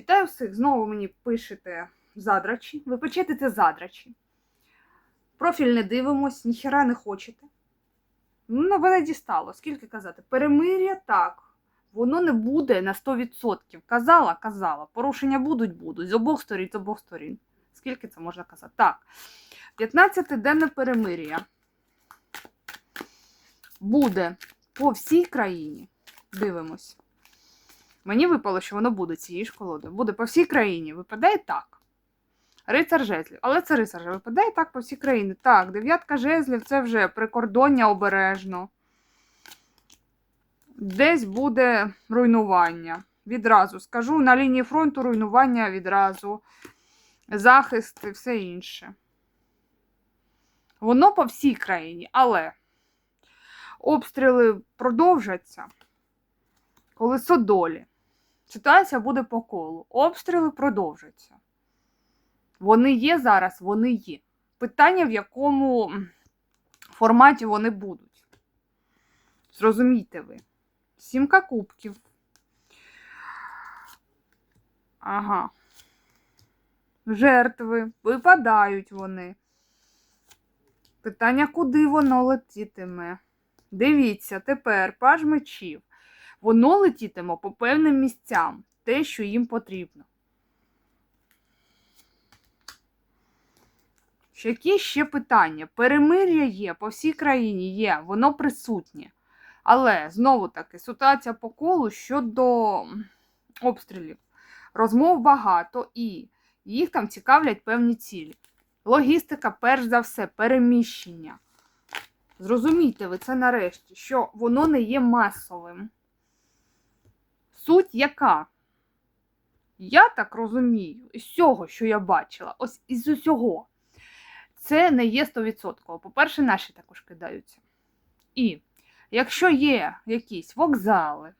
Вітаю всіх! Знову мені пишете задрачі. Ви печетите задрачі. Профіль не дивимось, ніхера не хочете. Ну, мене дістало. Скільки казати? Перемир'я так. Воно не буде на 100%. Казала, казала. Порушення будуть, будуть. З обох сторін, з обох сторін. Скільки це можна казати? Так. 15 денне перемир'я буде по всій країні. Дивимось. Мені випало, що воно буде цією ж колодою. Буде по всій країні. Випадає так. Рицар жезлів. Але це рицар же випадає так по всій країні. Так, дев'ятка жезлів це вже прикордоння обережно. Десь буде руйнування. Відразу скажу, на лінії фронту руйнування відразу. Захист і все інше. Воно по всій країні, але обстріли продовжаться. Колесо долі. Ситуація буде по колу. Обстріли продовжаться. Вони є зараз, вони є. Питання, в якому форматі вони будуть. Зрозумійте ви. Сімка кубків. Ага. Жертви. Випадають вони. Питання, куди воно летітиме? Дивіться, тепер паж мечів. Воно летітиме по певним місцям, те, що їм потрібно. Які ще питання? Перемир'я є, по всій країні є, воно присутнє. Але знову таки ситуація по колу щодо обстрілів. Розмов багато і їх там цікавлять певні цілі. Логістика, перш за все, переміщення. Зрозумійте ви це нарешті, що воно не є масовим. Суть яка? Я так розумію, із цього, що я бачила, ось із усього, це не є 100%. По-перше, наші також кидаються. І якщо є якісь вокзали,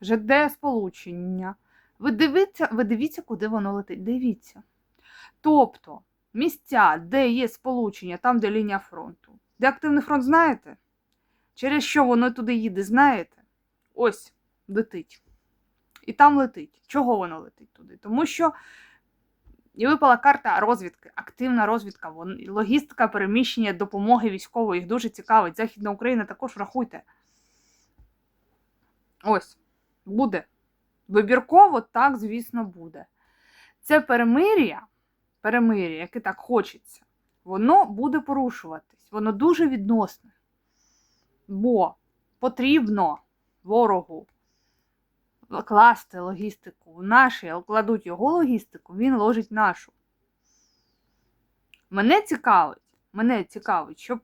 ЖД сполучення, ви дивіться, ви дивіться, куди воно летить. Дивіться. Тобто місця, де є сполучення, там, де лінія фронту. Де активний фронт, знаєте? Через що воно туди їде, знаєте? Ось летить. І там летить. Чого воно летить туди? Тому що і випала карта розвідки, активна розвідка, логістика переміщення допомоги військової. Їх дуже цікавить. Західна Україна також врахуйте. Ось, буде. Вибірково, так, звісно, буде. Це перемир'я, перемир'я, яке так хочеться, воно буде порушуватись. Воно дуже відносне. Бо потрібно ворогу класти логістику в наші, кладуть його логістику, він ложить нашу. Мене цікавить, мене цікавить, щоб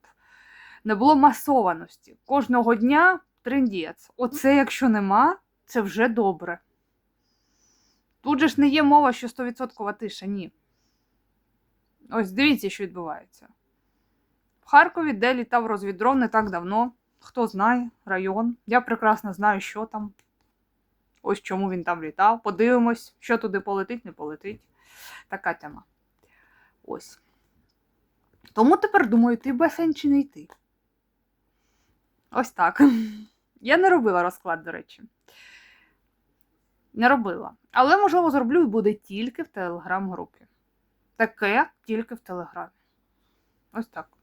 не було масованості. Кожного дня трендець. Оце, якщо нема, це вже добре. Тут же ж не є мова, що 100% тиша, ні. Ось дивіться, що відбувається. В Харкові, де літав розвідрон не так давно. Хто знає, район. Я прекрасно знаю, що там. Ось чому він там літав. Подивимось, що туди полетить, не полетить. Така тема. Ось. Тому тепер думаю, йти басейн чи не йти. Ось так. Я не робила розклад, до речі. Не робила. Але, можливо, зроблю і буде тільки в телеграм-групі. Таке тільки в телеграмі. Ось так.